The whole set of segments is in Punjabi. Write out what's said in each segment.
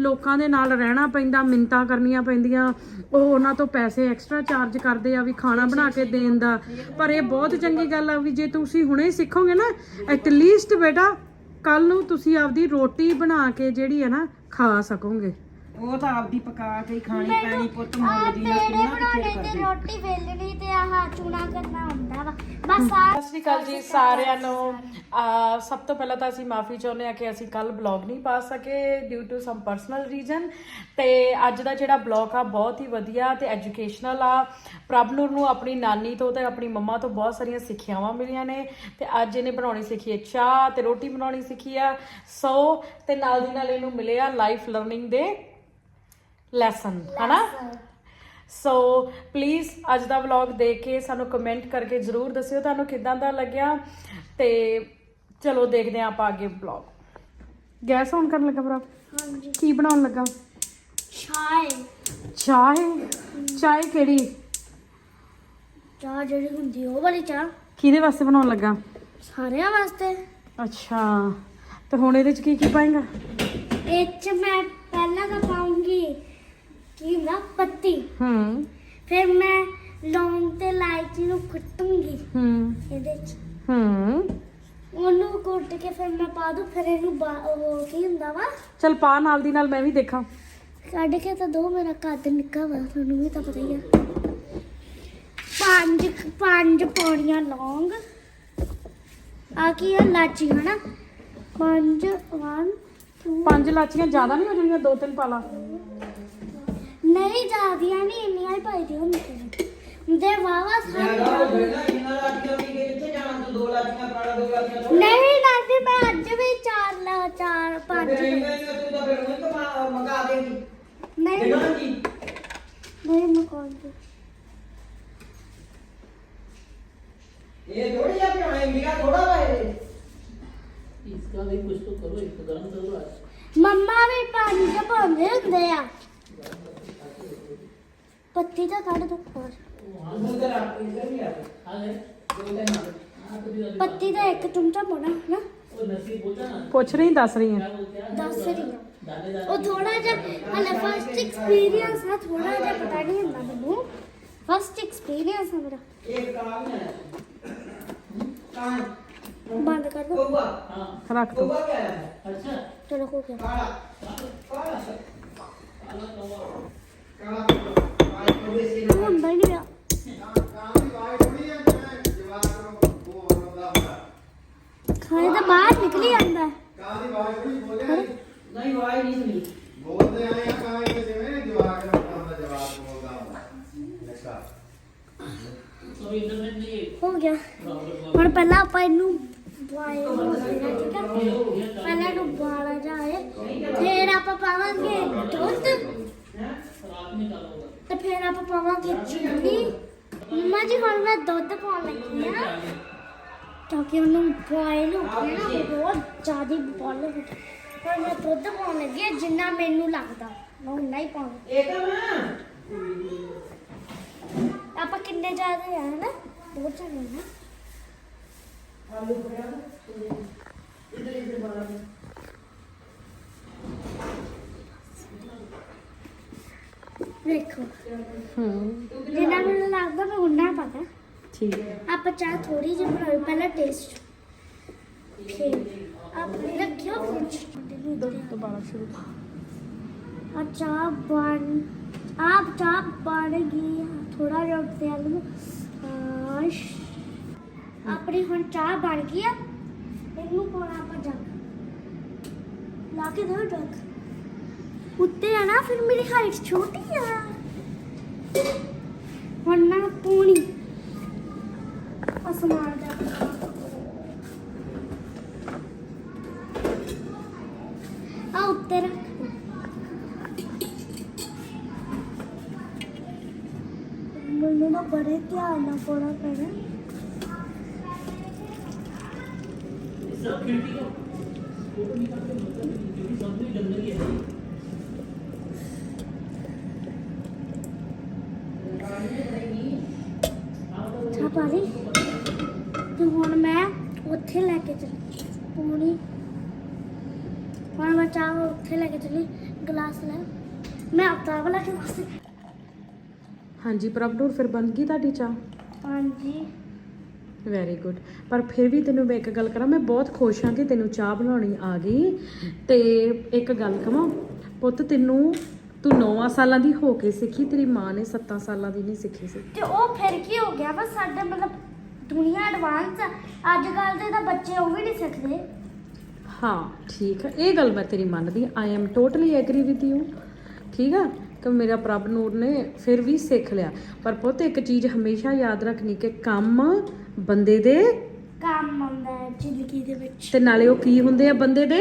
ਲੋਕਾਂ ਦੇ ਨਾਲ ਰਹਿਣਾ ਪੈਂਦਾ ਮਿੰਤਾ ਕਰਨੀਆਂ ਪੈਂਦੀਆਂ, ਉਹ ਉਹਨਾਂ ਤੋਂ ਪੈਸੇ ਐਕਸਟਰਾ ਚਾਰਜ ਕਰਦੇ ਆ ਵੀ ਖਾਣਾ ਬਣਾ ਕੇ ਦੇਣ ਦਾ। ਪਰ ਇਹ ਬਹੁਤ ਚੰਗੀ ਗੱਲ ਆ ਵੀ ਜੇ ਤੁਸੀਂ ਹੁਣੇ ਸਿੱਖੋਗੇ ਨਾ ਐਟ ਲੀਸਟ ਬੇਟਾ ਕੱਲ ਨੂੰ ਤੁਸੀਂ ਆਪਦੀ ਰੋਟੀ ਬਣਾ ਕੇ ਜਿਹੜੀ ਹੈ ਨਾ ਖਾ ਸਕੋਗੇ। ਉਹ ਤਾਂ ਆਪਦੀ ਪਕਾ ਕੇ ਹੀ ਖਾਣੀ ਪੈਣੀ ਪੁੱਤ ਮੁੱਲ ਦੀ ਨਾ ਪੇੜੇ ਬਣਾਉਣੇ ਤੇ ਰੋਟੀ ਵੇਲਣੀ ਤੇ ਆਹ ਚੂਣਾ ਕਰਨਾ ਹੁੰਦਾ ਵਾ। ਬਸ ਆ ਸਤਿ ਸ਼੍ਰੀ ਅਕਾਲ ਜੀ ਸਾਰਿਆਂ ਨੂੰ। ਅਹ ਸਭ ਤੋਂ ਪਹਿਲਾਂ ਤਾਂ ਅਸੀਂ ਮਾਫੀ ਚਾਹੁੰਦੇ ਆ ਕਿ ਅਸੀਂ ਕੱਲ ਬਲੌਗ ਨਹੀਂ ਪਾ ਸਕੇ due to some personal reason ਤੇ ਅੱਜ ਦਾ ਜਿਹੜਾ ਬਲੌਗ ਆ ਬਹੁਤ ਹੀ ਵਧੀਆ ਤੇ ਐਜੂਕੇਸ਼ਨਲ ਆ। ਪ੍ਰਭਨੂਰ ਨੂੰ ਆਪਣੀ ਨਾਨੀ ਤੋਂ ਤੇ ਆਪਣੀ ਮੰਮਾ ਤੋਂ ਬਹੁਤ ਸਾਰੀਆਂ ਸਿੱਖਿਆਵਾਂ ਮਿਲੀਆਂ ਨੇ। ਤੇ ਅੱਜ ਇਹਨੇ ਬਣਾਉਣੀ ਸਿੱਖੀ ਹੈ ਚਾਹ ਤੇ ਰੋਟੀ ਬਣਾਉਣੀ ਸਿੱਖੀ ਆ। ਸੋ ਤੇ ਨਾਲ ਦੀ ਨਾਲ ਇਹਨੂੰ ਮਿਲੇ ਆ ਲਾਈਫ ਲਰਨਿੰਗ ਦੇ ਲੈਸਨ ਹਨਾ? ਸੋ ਪਲੀਜ਼ ਅੱਜ ਦਾ ਵਲੌਗ ਦੇਖ ਕੇ ਸਾਨੂੰ ਕਮੈਂਟ ਕਰਕੇ ਜਰੂਰ ਦੱਸਿਓ ਤੁਹਾਨੂੰ ਕਿਦਾਂ ਦਾ ਲੱਗਿਆ ਤੇ ਚਲੋ ਦੇਖਦੇ ਹਾਂ ਆਪਾਂ ਅੱਗੇ ਵਲੌਗ ਗੈਸ ਔਨ ਕਰਨ ਲੱਗਾ ਭਰਾ? ਹਾਂਜੀ। ਕੀ ਬਣਾਉਣ ਲੱਗਾ? ਛਾਏ ਚਾਹ ਚਾਹ ਕਿਹੜੀ? ਚਾਹ ਜਿਹੜੀ ਹੁੰਦੀ ਉਹ ਵਾਲੀ ਚਾਹ। ਕਿਹਦੇ ਵਾਸਤੇ ਬਣਾਉਣ ਲੱਗਾ? ਸਾਰਿਆਂ ਵਾਸਤੇ। ਅੱਛਾ ਤੇ ਹੁਣ ਇਹਦੇ ਚ ਕੀ ਕੀ ਪਾਏਗਾ? ਇਹ ਚ ਮੈਂ ਪਹਿਲਾਂ ਤਾਂ ਪਾਉਂਗੀ ਕੀ ਨਾ ਪੱਤੀ। ਹੂੰ। ਫਿਰ ਮੈਂ ਲੌਂਗ ਤੇ ਇਲਾਇਚੀ ਨੂੰ ਕੁੱਟੂੰਗੀ। ਹੂੰ। ਇਹਦੇ ਚ। ਹੂੰ। ਉਹਨੂੰ ਕੁੱਟ ਕੇ ਫਿਰ ਮੈਂ ਪਾ ਦੂੰ ਫਿਰ ਇਹਨੂੰ ਬਾ- ਉਹ ਕੀ ਹੁੰਦਾ ਵਾ? ਚਲ ਪਾ ਨਾਲ ਦੀ ਨਾਲ ਮੈਂ ਵੀ ਦੇਖਾਂ। ਕੱਢ ਕੇ ਤਾਂ ਦੋ ਮੇਰਾ ਕੱਦ ਨਿੱਕਾ ਵਾ ਤੁਹਾਨੂੰ ਵੀ ਤਾਂ ਪਤਾ ਹੀ ਆ। ਪੰਜ ਪੰਜ ਪੌੜੀਆਂ ਲੌਂਗ। ਆ ਕੀ ਆ ਲਾਚੀ ਹਨਾ? ਪੰਜ 1 2 ਪੰਜ ਲਾਚੀਆਂ ਜ਼ਿਆਦਾ ਨਹੀਂ ਹੋ ਜਾਣੀਆਂ ਦੋ ਤਿੰਨ ਪਾ ਲਾ ਨਹੀਂ ਜਾਂਦੀਆਂ ਨਹੀਂ ਇੰਨੀਆਂ ਹੀ ਪਾਈਦੀਆਂ ਹੁੰਦੀਆਂ ਦੇ ਵਾਵਾ ਸਾਰੇ ਨਹੀਂ ਮੈਂ ਅੱਜ ਵੀ ਚਾਰ ਲਾ ਚਾਰ ਪੰਜ। ਨਹੀਂ। ਨਹੀਂ ਮੈਂ ਕੋਲ ਇਹ ਥੋੜੀ ਜਿਹਾ ਪਿਆਣਾ ਇੰਡੀਆ ਥੋੜਾ ਵਾ ਇਹ। ਮੰਮਾ ਵੀ ਪੰਜ ਪਾਉਂਦੇ ਹੁੰਦੇ ਆ। ਪੱਤੀ ਤਾਂ ਕੱਢ ਦੋ। ਹੋਰ। ਪੱਤੀ ਦਾ ਇੱਕ ਚਮਚਾ ਪਾਉਣਾ ਨਾ। ਪੁੱਛ ਰਹੀ ਦੱਸ ਰਹੀ ਹਾਂ। ਦੱਸ ਰਹੀ ਹਾਂ। ਉਹ ਥੋੜਾ ਜਿਹਾ ਹਲੇ ਫਸਟ ਐਕਸਪੀਰੀਅੰਸ ਆ ਥੋੜਾ ਜਿਹਾ ਪਤਾ ਨਹੀਂ ਹੁੰਦਾ ਮੈਨੂੰ। ਫਸਟ ਐਕਸਪੀਰੀਅੰਸ ਮੇਰਾ ਹੈ ਕਾਂ ਬੰਦ ਕਰ ਦੋ। ਕੋਬਾ ਰੱਖ ਦੋ। ਚਲੋ ਹੋ ਗਿਆ। ਕਾਲਾ ਕਾਲਾ। ਕਾਲਾ। ਕਾਲਾ। ਕਾਲਾ। ਬਾਹਰ ਨਿਕਲੀ ਜਾਂਦਾ। ਹੈ। ਨਹੀਂ ਵਾਈ ਨਹੀਂ ਸੁਣੀ। ਹੋ ਗਿਆ। ਹੁਣ ਪਹਿਲਾਂ ਆਪਾਂ ਇਹਨੂੰ ਕਰਨਾ ਠੀਕ ਹੈ ਪਹਿਲਾਂ ਇਹਨੂੰ ਬਾਲਾ ਜਾਏ ਫਿਰ ਆਪਾਂ ਪਾਵਾਂਗੇ ਦੁੱਧ। ਤੇ ਫਿਰ ਆਪਾਂ ਪਾਵਾਂਗੇ ਚੀਨੀ ਮੰਮਾ ਜੀ ਹੁਣ ਮੈਂ ਦੁੱਧ ਪਾਉਣ ਲੱਗੀ ਆ। ਤਾਂ ਕਿ ਉਹਨੂੰ ਬੋਇਲ ਹੋ ਗਿਆ ਨਾ ਬਹੁਤ ਜ਼ਿਆਦਾ ਬੋਇਲ ਹੋ ਗਿਆ ਹੁਣ ਮੈਂ ਦੁੱਧ ਪਾਉਣ ਲੱਗੀ ਆ ਜਿੰਨਾ ਮੈਨੂੰ ਲੱਗਦਾ। ਮੈਂ ਉਨਾ ਹੀ ਪਾਉਣਾ। ਇਹ ਤਾਂ ਮੈਂ ਆਪਾਂ ਕਿੰਨੇ ਜ਼ਿਆਦਾ ਆ ਨਾ ਬਹੁਤ ਜ਼ਿਆਦਾ ਨਾ। ਦੇਖੋ। ਹੂੰ। ਜਿੰਨਾ ਮੈਨੂੰ ਲੱਗਦਾ ਮੈਂ ਉਨਾ ਪਤਾ ਠੀਕ ਹੈ। ਆਪਾਂ ਚਾਹ ਥੋੜੀ ਜਿਹੀ ਬਣਾਈ ਪਹਿਲਾਂ ਟੇਸਟ ਫਿਰ ਆਪਣੇ ਰੱਖਿਓ ਫਿਰ ਦੁਬਾਰਾ ਸ਼ੁਰੂ ਆ ਚਾਹ ਬਣ ਆਪ ਚਾਹ ਬਣ ਗਈ। ਥੋੜਾ ਜਿਹਾ ਆ ਲਓ ਆਸ਼। ਆਪਣੀ ਹੁਣ ਚਾਹ ਬਣ ਗਈ ਆ। ਇਹਨੂੰ ਪਾਉਣਾ ਆਪਾਂ ਜੱਗ। ਲਾ ਕੇ ਦਿਓ ਜੱਗ। ਉੱਤੇ ਆ ਨਾ ਫਿਰ ਮੇਰੀ ਹਾਈਟ ਛੋਟੀ ਆ। ਹੁਣ ਨਾ ਪੂਣੀ। ਅਸਮਾਨ ਦਾ ਆ। ਉੱਤੇ ਰੱਖ ਮੈਨੂੰ ਨਾ ਬੜੇ ਧਿਆਨ ਨਾਲ ਪਾਉਣਾ ਪੈਣਾ ਚਾਹ ਪਾ ਤੇ ਹੁਣ ਮੈਂ ਉੱਥੇ ਲੈ ਕੇ ਚੱਲੀ ਪੂਣੀ ਹੁਣ ਮੈਂ ਚਾਹ ਉੱਥੇ ਲੈ ਕੇ ਚੱਲੀ ਗਲਾਸ ਲੈ। ਮੈਂ ਆਪਣਾ ਵਾਲਾ ਗਲਾਸ ਹਾਂਜੀ ਪ੍ਰਭਨੂਰ ਫਿਰ ਬਣ ਗਈ ਤੁਹਾਡੀ ਚਾਹ? ਹਾਂਜੀ। ਵੈਰੀ ਗੁੱਡ ਪਰ ਫਿਰ ਵੀ ਤੈਨੂੰ ਮੈਂ ਇੱਕ ਗੱਲ ਕਰਾਂ ਮੈਂ ਬਹੁਤ ਖੁਸ਼ ਹਾਂ ਕਿ ਤੈਨੂੰ ਚਾਹ ਬਣਾਉਣੀ ਆ ਗਈ। ਤੇ ਇੱਕ ਗੱਲ ਕਹਾਂ ਪੁੱਤ ਤੈਨੂੰ ਤੂੰ 9 ਸਾਲਾਂ ਦੀ ਹੋ ਕੇ ਸਿੱਖੀ ਤੇਰੀ ਮਾਂ ਨੇ 7 ਸਾਲਾਂ ਦੀ ਨਹੀਂ ਸਿੱਖੀ ਸੀ। ਤੇ ਉਹ ਫਿਰ ਕੀ ਹੋ ਗਿਆ? ਵਾ ਸਾਡੇ ਮਤਲਬ ਦੁਨੀਆ ਐਡਵਾਂਸ ਅੱਜ ਕੱਲ ਦੇ ਤਾਂ ਬੱਚੇ ਉਹ ਵੀ ਨਹੀਂ ਸਿੱਖਦੇ। ਹਾਂ ਠੀਕ ਹੈ ਇਹ ਗੱਲ ਮੈਂ ਤੇਰੀ ਮੰਨਦੀ I am totally agree with you ਠੀਕ ਆ? ਕਿ ਮੇਰਾ ਪ੍ਰਭ ਨੂਰ ਨੇ ਫਿਰ ਵੀ ਸਿੱਖ ਲਿਆ। ਪਰ ਪੁੱਤ ਇੱਕ ਚੀਜ਼ ਹਮੇਸ਼ਾ ਯਾਦ ਰੱਖਣੀ ਕਿ ਕੰਮ ਬੰਦੇ ਦੇ ਕੰਮ ਆਉਂਦਾ ਹੈ ਜ਼ਿੰਦਗੀ ਦੇ ਵਿੱਚ। ਤੇ ਨਾਲੇ ਉਹ ਕੀ ਹੁੰਦੇ ਆ ਬੰਦੇ ਦੇ?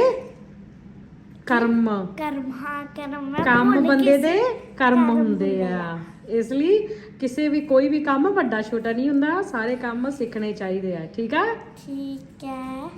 ਕਰਮ। ਕਰਮ ਹਾਂ ਕਰਮ। ਮੈਂ ਕੰਮ ਭੁੱਲ ਬੰਦੇ ਗਈ ਦੇ ਸੀ। ਕਰਮ ਹੁੰਦੇ ਆ। ਇਸ ਲਈ ਕਿਸੇ ਵੀ ਕੋਈ ਵੀ ਕੰਮ ਵੱਡਾ ਛੋਟਾ ਨਹੀਂ ਹੁੰਦਾ ਸਾਰੇ ਕੰਮ ਸਿੱਖਣੇ ਚਾਹੀਦੇ ਆ ਠੀਕ ਆ? ਠੀਕ ਹੈ।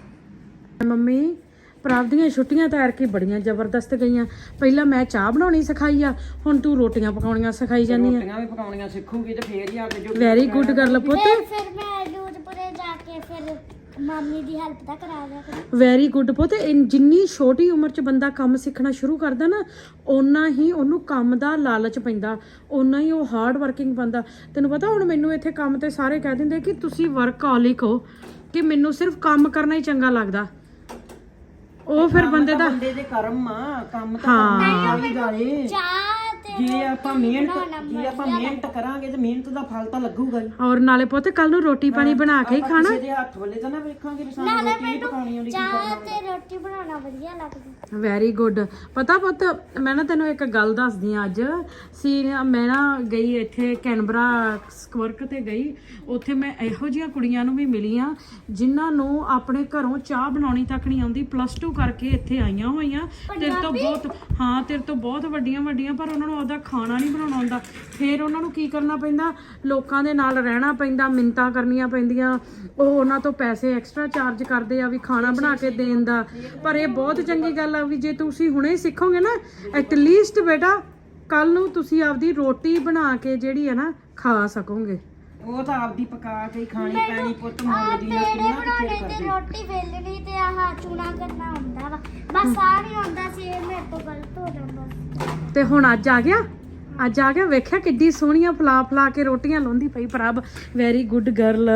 ਮੰਮੀ ਪ੍ਰਾਪ ਦੀਆਂ ਛੁੱਟੀਆਂ ਤਾਂ ਐਰਕੀ ਬੜੀਆਂ ਜ਼ਬਰਦਸਤ ਗਈਆਂ। ਪਹਿਲਾਂ ਮੈਂ ਚਾਹ ਬਣਾਉਣੀ ਸਿਖਾਈ ਆ ਹੁਣ ਤੂੰ ਰੋਟੀਆਂ ਪਕਾਉਣੀਆਂ ਸਿਖਾਈ ਜਾਂਦੀ ਆ। ਰੋਟੀਆਂ ਵੀ ਪਕਾਉਣੀਆਂ ਸਿੱਖੂਗੀ ਤੇ ਫੇਰ ਹੀ ਆ ਕੇ ਜੋ ਵੈਰੀ ਗੁੱਡ ਗੱਲ ਪੁੱਤ। ਫਿਰ ਫਿਰ ਮੈਂ ਲੂਜਪੁਰੇ ਜਾ ਕੇ ਫਿਰ ਮਾਮੀ ਦੀ ਹੈਲਪ ਤਾਂ ਕਰਾ ਦਿਆ ਕਰਾਂ। ਵੈਰੀ ਗੁੱਡ ਪੁੱਤ ਇਨ- ਜਿੰਨੀ ਛੋਟੀ ਉਮਰ 'ਚ ਬੰਦਾ ਕੰਮ ਸਿੱਖਣਾ ਸ਼ੁਰੂ ਕਰਦਾ ਨਾ ਓਨਾ ਹੀ ਉਹਨੂੰ ਕੰਮ ਦਾ ਲਾਲਚ ਪੈਂਦਾ ਓਨਾ ਹੀ ਉਹ ਹਾਰਡ ਵਰਕਿੰਗ ਬੰਦਾ। ਤੈਨੂੰ ਪਤਾ ਹੁਣ ਮੈਨੂੰ ਇੱਥੇ ਕੰਮ ਤੇ ਸਾਰੇ ਕਹਿ ਦਿੰਦੇ ਕਿ ਤੁਸੀਂ ਵਰਕਹੋਲਿਕ ਹੋ ਕਿ ਮੈਨੂੰ ਸਿਰਫ ਕੰਮ ਕਰਨਾ ਹੀ ਚੰਗਾ ਲੱਗਦਾ। ਉਹ ਫਿਰ ਬੰਦੇ ਦਾ ਬੰਦੇ ਦੇ ਕਰਮ ਆ ਕੰਮ ਤਾਂ ਹਾਂ। ਕਰਨਾ ਚਾਹੀਦਾ ਏ ਚਾਹ ਜੇ ਆਪਾਂ ਮਿਹਨਤ ਜੇ ਆਪਾਂ ਮਿਹਨਤ ਕਰਾਂਗੇ ਤੇ ਮਿਹਨਤ ਦਾ ਫਲ ਤਾਂ ਲੱਗੂਗਾ ਹੀ। ਔਰ ਨਾਲੇ ਪੁੱਤ ਕੱਲ ਨੂੰ ਰੋਟੀ ਪਾਣੀ ਬਣਾ ਕੇ ਹੀ ਖਾਣਾ। ਕਿਸੇ ਦੇ ਹੱਥ ਵੱਲੇ ਤਾਂ ਨਾ ਵੇਖਾਂਗੇ ਵੀ ਸਾਨੂੰ ਰੋਟੀ ਪਕਾਉਣੀ ਆਉਂਦੀ ਕੀ ਚਾਹ ਕਰਨਾ ਤੇ ਰੋਟੀ ਬਣਾਉਣਾ ਵਧੀਆ ਲੱਗਦਾ। ਵੈਰੀ ਗੁੱਡ ਪਤਾ ਪੁੱਤ ਮੈਂ ਨਾ ਤੈਨੂੰ ਇੱਕ ਗੱਲ ਦੱਸਦੀ ਆ ਅੱਜ। ਸੀ ਮੈਂ ਨਾ ਗਈ ਇੱਥੇ ਕੈਨਬਰਾ ਸਕਵਰਕ ਤੇ ਗਈ। ਉੱਥੇ ਮੈਂ ਇਹੋ ਜਿਹੀਆਂ ਕੁੜੀਆਂ ਨੂੰ ਵੀ ਮਿਲੀ ਆ ਜਿਨ੍ਹਾਂ ਨੂੰ ਆਪਣੇ ਘਰੋਂ ਚਾਹ ਬਣਾਉਣੀ ਤੱਕ ਨਹੀਂ ਆਉਂਦੀ। ਪਲੱਸ 2 ਕਰਕੇ ਇੱਥੇ ਆਈਆਂ ਹੋਈਆਂ। ਤੇਰੇ ਤੋਂ ਬਹੁਤ ਹਾਂ ਤੇਰੇ ਤੋਂ ਬਹੁਤ ਵੱਡੀਆਂ ਵੱਡੀਆਂ ਪਰ ਉਹਨਾਂ ਨੂੰ ਉਹਦਾ ਖਾਣਾ ਨਹੀਂ ਬਣਾਉਣਾ ਆਉਂਦਾ ਫਿਰ ਉਹਨਾਂ ਨੂੰ ਕੀ ਕਰਨਾ ਪੈਂਦਾ? ਲੋਕਾਂ ਦੇ ਨਾਲ ਰਹਿਣਾ ਪੈਂਦਾ ਮਿੰਤਾ ਕਰਨੀਆਂ ਪੈਂਦੀਆਂ। ਉਹ ਉਹਨਾਂ ਤੋਂ ਪੈਸੇ ਐਕਸਟਰਾ ਚਾਰਜ ਕਰਦੇ ਆ ਵੀ ਖਾਣਾ ਬਣਾ ਕੇ ਦੇਣ ਦਾ। ਪਰ ਇਹ ਬਹੁਤ ਚੰਗੀ ਗੱਲ ਆ ਵੀ ਜੇ ਤੁਸੀਂ ਹੁਣੇ ਹੀ ਸਿੱਖੋਗੇ ਨਾ ਐਟ ਲੀਸਟ ਬੇਟਾ ਕੱਲ ਨੂੰ ਤੁਸੀਂ ਆਪਦੀ ਰੋਟੀ ਬਣਾ ਕੇ ਜਿਹੜੀ ਹੈ ਨਾ ਖਾ ਸਕੋਗੇ। ਉਹ ਤਾਂ ਆਪਦੀ ਪਕਾ ਕੇ ਹੀ ਖਾਣੀ ਪੈਣੀ ਪੁੱਤ ਮੁੱਲ ਦੀ ਪੇੜੇ ਕਿੰਨਾ ਬਣਾਉਣੇ ਕਿੱਥੇ ਤੇ ਕਰਦੇ ਰੋਟੀ ਵੇਲਣੀ ਤੇ ਆਹ ਚੂਣਾ ਕਰਨਾ ਹੁੰਦਾ ਵਾ। ਬਸ ਆ ਨਹੀਂ ਹੁੰਦਾ ਸੀ ਇਹ ਮੇਰੇ ਤੋਂ ਗਲਤ ਹੋ ਜਾਂਦਾ ਤੇ ਹੁਣ ਅੱਜ ਆ ਗਿਆ। ਅੱਜ ਆ ਗਿਆ। ਵੇਖਿਆ ਕਿੱਡੀ ਸੋਹਣੀਆਂ ਫਲਾ ਫਲਾ ਕੇ ਰੋਟੀਆਂ ਲਾਉਂਦੀ ਪਈ ਪ੍ਰਭ। ਵੈਰੀ ਗੁੱਡ ਗਰਲ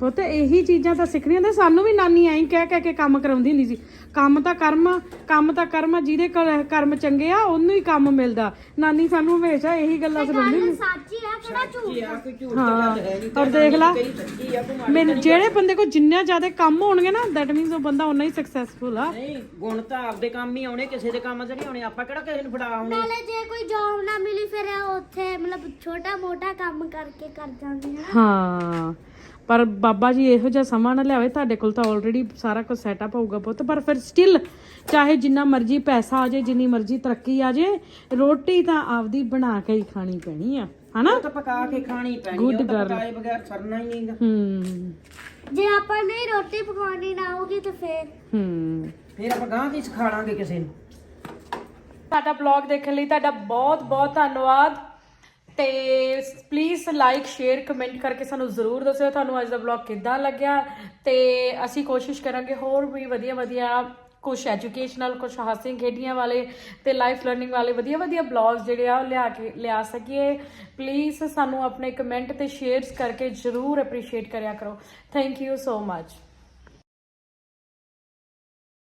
ਪੁੱਤ ਇਹੀ ਚੀਜ਼ਾਂ ਤਾਂ ਸਿੱਖਣੀਆਂ ਨੇ ਸਾਨੂੰ ਵੀ ਨਾਨੀ ਐਂ ਕਹਿ ਕਹਿ ਕੇ ਕੰਮ ਕਰਾਉਂਦੀ ਹੁੰਦੀ ਸੀ। ਕੰਮ ਤਾਂ ਕਰਮ ਕੰਮ ਤਾਂ ਕਰਮ ਆ, ਜਿਹਦੇ ਕੋਲ ਕਰਮ ਚੰਗੇ ਆ ਉਹਨੂੰ ਹੀ ਕੰਮ ਮਿਲਦਾ। ਨਾਨੀ ਸਾਨੂੰ ਹਮੇਸ਼ਾ ਇਹੀ ਗੱਲਾਂ ਸੁਣਾਉਂਦੀ ਹੁੰਦੀ ਗੱਲ ਸੱਚ ਹੀ ਆ ਕਿਹੜਾ ਝੂਠ ਆ ਕੋਈ ਝੂਠ ਹਾਂ ਹੈ ਨਹੀਂ ਔਰ ਦੇਖ ਲਾ ਕਈ ਸੱਚੀ ਆ ਕੋਈ ਮਾੜੀ ਮੈਨੂੰ ਜਿਹੜੇ ਬੰਦੇ ਕੋਲ ਜਿੰਨਾ ਜ਼ਿਆਦਾ ਕੰਮ ਹੋਣਗੇ ਨਾ ਦੈਟ ਮੀਨਸ ਉਹ ਬੰਦਾ ਉਨਾ ਹੀ ਸਕਸੈਸਫੁਲ ਆ। ਨਹੀਂ ਗੁਣ ਤਾਂ ਆਪਦੇ ਕੰਮ ਹੀ ਆਉਣੇ ਕਿਸੇ ਦੇ ਕੰਮ ਤੇ ਨਹੀਂ ਆਉਣੇ। ਆਪਾਂ ਕਿਹੜਾ ਕਿਸੇ ਨੂੰ ਫੜਾ ਆਉਣੇ? ਨਾਲੇ ਜੇ ਕੋਈ ਜੌਬ ਨਾ ਮਿਲੀ ਫਿਰ ਉੱਥੇ ਮਤਲਬ ਛੋਟਾ ਮੋਟਾ ਕੰਮ ਕਰਕੇ ਕਰ ਜਾਂਦੇ ਆ ਹਾਂ। ਪਰ ਬਾਬਾ ਜੀ ਇਹੋ ਜਿਹਾ ਸਮਾਂ ਨਾ ਲਿਆਵੇ ਤੁਹਾਡੇ ਕੋਲ ਤਾਂ ਆਲਰੇਡੀ ਸਾਰਾ ਕੁਝ ਸੈਟਅਪ ਹੋਊਗਾ ਪੁੱਤ ਪਰ ਫਿਰ ਸਟਿਲ ਚਾਹੇ ਜਿੰਨਾ ਮਰਜ਼ੀ ਪੈਸਾ ਆ ਜਾਏ ਜਿੰਨੀ ਮਰਜ਼ੀ ਤਰੱਕੀ ਆ ਜਾਏ ਰੋਟੀ ਤਾਂ ਆਪਦੀ ਬਣਾ ਕੇ ਹੀ ਖਾਣੀ ਪੈਣੀ ਆ ਹਨਾ? ਤਾਂ ਪਕਾ ਕੇ ਖਾਣੀ ਪੈਣੀ Good ਉਹ ਤਾਂ girl. ਪਕਾਏ ਬਗੈਰ ਸਰਨਾ ਹੀ ਨਹੀਂਗਾ। ਹੂੰ। ਜੇ ਆਪਾਂ ਨਹੀਂ ਰੋਟੀ ਪਕਾਉਣੀ ਨਾ ਆਉਗੀ ਤੇ ਫਿਰ? ਹੂੰ। ਫਿਰ ਆਪਾਂ ਗਾਂ ਕੀ ਸਿਖਾ ਲਾਂਗੇ ਕਿਸੇ ਨੂੰ। ਸਾਡਾ ਬਲੌਗ ਦੇਖਣ ਲਈ ਤੁਹਾਡਾ ਬਹੁਤ ਬਹੁਤ ਧੰਨਵਾਦ। ਤੇ ਪਲੀਜ਼ ਲਾਈਕ ਸ਼ੇਅਰ ਕਮੈਂਟ ਕਰਕੇ ਸਾਨੂੰ ਜ਼ਰੂਰ ਦੱਸਿਓ ਤੁਹਾਨੂੰ ਅੱਜ ਦਾ ਬਲੌਗ ਕਿੱਦਾਂ ਲੱਗਿਆ। ਤੇ ਅਸੀਂ ਕੋਸ਼ਿਸ਼ ਕਰਾਂਗੇ ਹੋਰ ਵੀ ਵਧੀਆ ਵਧੀਆ ਕੁਝ ਐਜੂਕੇਸ਼ਨਲ ਕੁਝ ਹਾਸੇ ਖੇਡੀਆਂ ਵਾਲੇ ਤੇ ਲਾਈਫ ਲਰਨਿੰਗ ਵਾਲੇ ਵਧੀਆ ਵਧੀਆ ਬਲੌਗਸ ਜਿਹੜੇ ਆ ਉਹ ਲਿਆ ਕੇ, ਲਿਆ ਸਕੀਏ। ਪਲੀਜ਼ ਸਾਨੂੰ ਆਪਣੇ ਕਮੈਂਟ ਤੇ ਸ਼ੇਅਰਸ ਕਰਕੇ ਜ਼ਰੂਰ ਅਪਰੀਸ਼ੀਏਟ ਕਰਿਆ ਕਰੋ। Thank you so much